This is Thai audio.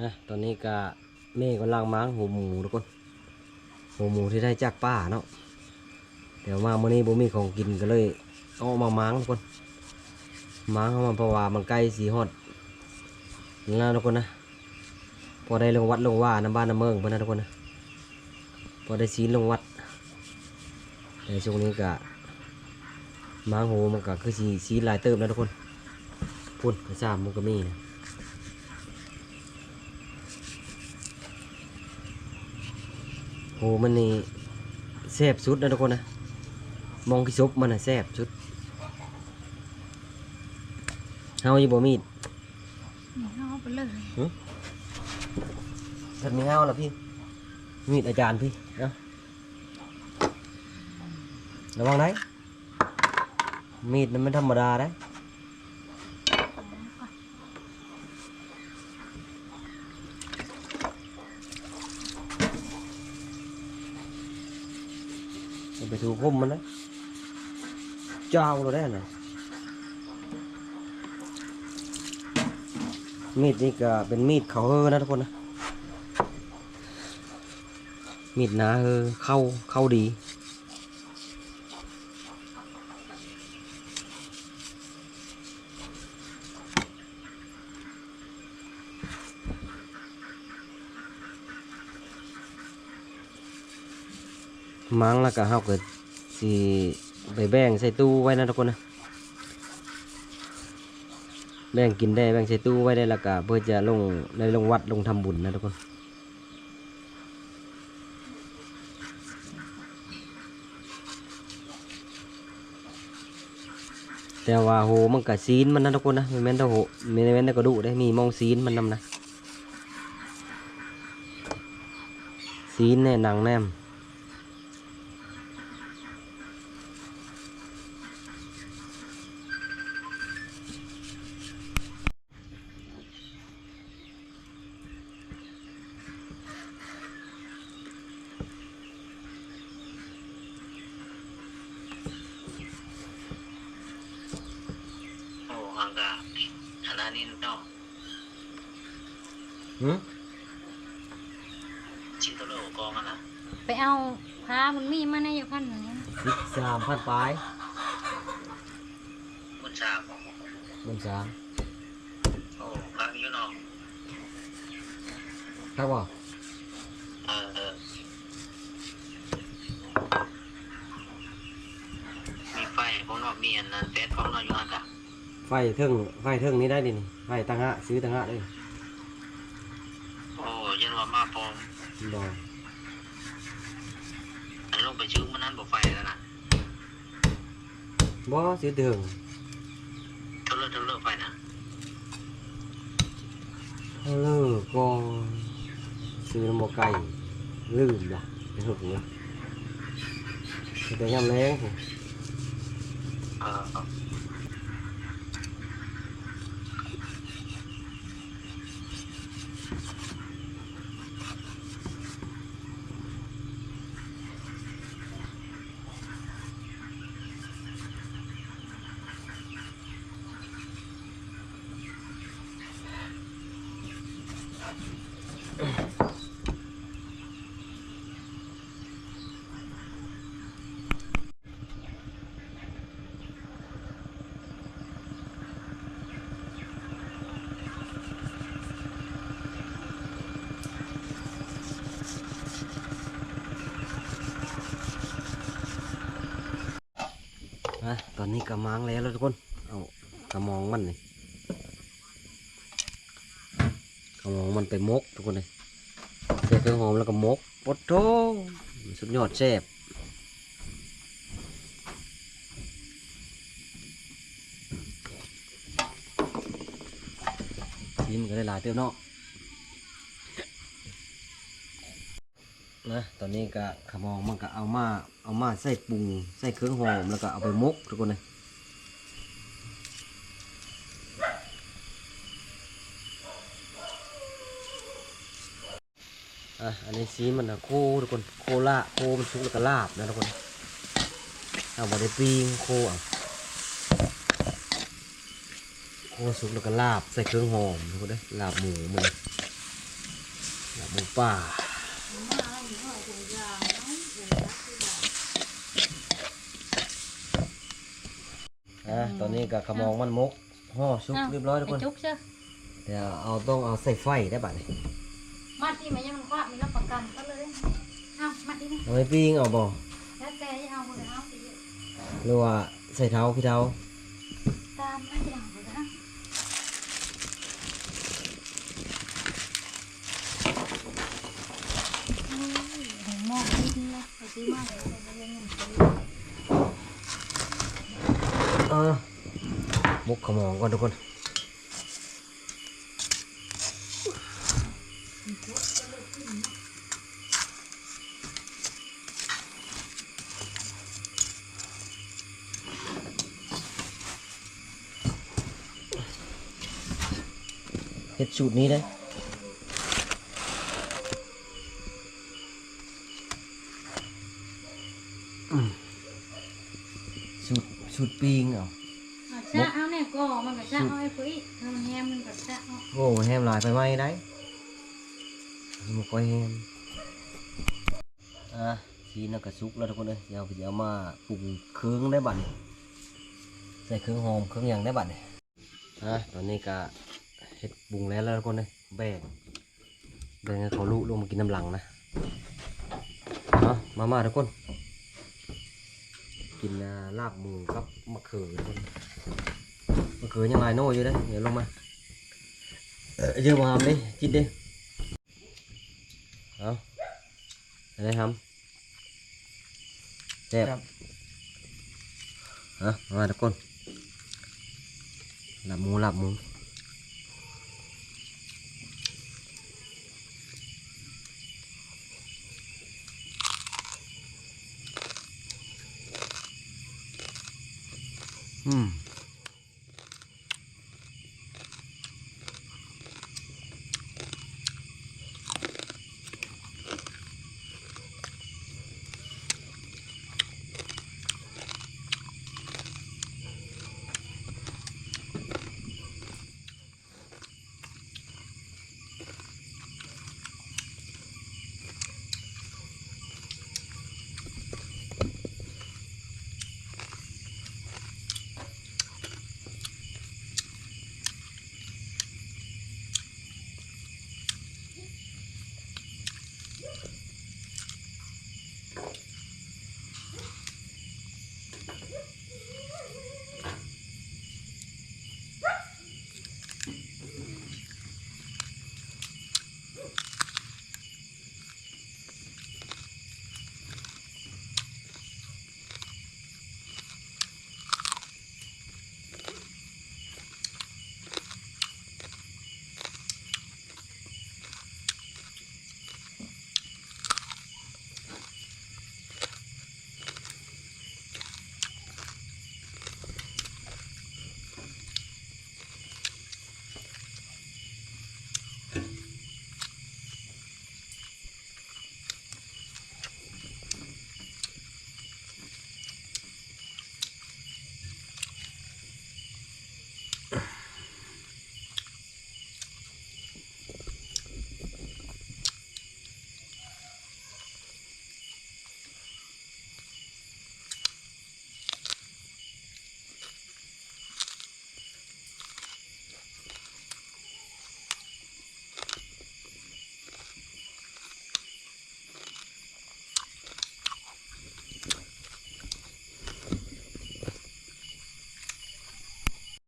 นะตอนนี้ก็เมฆกำลังม้างหัวหมูทุกคนหัวหมูที่ได้จากป้าเนาะเดี๋ยวมาเมื่อนี้บ่มีของกินก็เลยเอามาม้างทุกคนม้างเข้ามาเพราะว่ามันใกล้สีฮอดแล้วทุกคนนะพอได้ลงวัดลงว่าน้ำบ้านน้ำเมืองเพื่อนนะทุกคนนะพอได้ศีลลงวัดในช่วงนี้ก็ม้างหัวมันก็คือสีสีลายเติมแล้วทุกคนพุ่นกระซามมุกกะมีนะ หมันนี่แซ่บสุดนะทุกคนนะ มองที่ซบมันน่ะแซ่บสุดเฮาอยู่บ่มีดนี่เอาไปเลยท่านมีเฮาล่ะพี่ มีดอาจารย์พี่เนาะระวังได้มีดนั้นไม่ธรรมดาได้ ไปถูกคมมันนะเจ้าเราได้นะมีดนี่ก็เป็นมีดเขาเฮอนะทุกคนนะ มีดหนาเฮอเข้าเข้าดี มังแล้วก็เฮาก็สิไปแบ่งใส่ตู้ไว้นะทุกคนนะแบ่งกินได้แบ่งใส่ตู้ไว้ได้แล้วก็เพื่อจะลงได้ลงวัดลงทำบุญนะทุกคนแต่ว่าโหมันกับซีนมันนะทุกคนนะม่แม่นต่โหม่แม่นต่กระดูได้มีมองซีนมันนำนะซีนเนี่ยนังแนม โอ้ฮังกาขณะนี้เนาะ หืม ชินโตโร่กองกันนะไปเอาพามันมีมาในอยู่พันหนึ่งนะสิบสามพันปลายมุนชาของบนสามโอ้พักอยู่เนาะครับว่าเออเออมีไฟพวกนอกมีอันนั้นเฟสพวกนอกอยู่ฮังกาไฟเทิงไฟเทิงนี้ได้ดินี่ไฟตั้งหะซื้อตั้งหะได้โอ้ ยันว่ามาปองดอกอันลงไปชื่อมันนั้นบ่ไฟแล้วนะบ่ซื้อเถิงเท่าเลิกเท่าเลิกไฟนะเลิกก็ซื้อน้ำบ่ไก่ลืมดอกไปหึกเลยแต่ยามแรงสิเออ นะตอนนี้กระมังแล้วทุกคน เอากระมองมันนี่ กระมองมันไปมกทุกคนเลยใส่เครื่องหอมแล้วก็มกปดโตสุดยอดแซ่บซีมันก็ได้หลายเติมเนาะนะตอนนี้ก็ขมองมันก็เอามาเอามาใส่ปรุงใส่เครื่องหอมแล้วก็เอาไปมกทุกคนเลย อะอันนี้ซีมันนะโคทุกคนโคละโคมันสุกแล้วก็ลาบนะทุกคนเอามาได้ปิ้งโคอะโคสุกแล้วก็ลาบใส่เครื่องหอมทุกคนเด้อลาบหมูมันลาบหมูป่าอะตอนนี้ก็ขมองมันมกห่อชุบเรียบร้อยทุกคน จุกเชื่อ เดี๋ยวเอาต้องเอาใส่ไฟได้บัดนี้ มาที่มันยังมันคว้ามีรับประกันก็เลยเอามาที่นี่เอาไปปิ้งเอาบ่แล้วแต่ที่เอาคนเอาไปเยอะหรือว่าใส่เท้าพี่เท้าตามไม่อย่างเลยนะโอ้ยเห็นหม้อดินเลยไปซื้อมาเลยไปเรียนเงินซื้อ เออมุกขมองก่อนทุกคน เฮ็ดสูตรนี้ได้อืมสูตรสูตรปิ้งเอาเอาชะเอาเนี่ยก็มันก็ชะเอาไอ้ปุ้ยเอามันแฮมมันก็ชะเอาโอ้แฮมหลายไปไหมได้มันก็แฮมอะทีน่ะกระซุกแล้วทุกคนเลยเดี๋ยวผมจะเอามาปรุงเครื่องได้บัดนี้ใส่เครื่องหอมเครื่องหยังได้บัดนี้อะตอนนี้ก็ เฮ็ดปรุงแล้วแล้วทุกคนเลยแบ่งแบ่งให้เขาลุลงมากินน้ำหลังนะเนาะมามาทุกคน กินอ่าลาบหมูกับมะเขือทุกคนมะเขือยังลายโน่อยู่เลยเดี๋ยวลงมาเออเยอะมาทำดิจิตดิเอาอะไรทำแซ่บฮะมาทุกคนหลับหมูหลับหมู อืม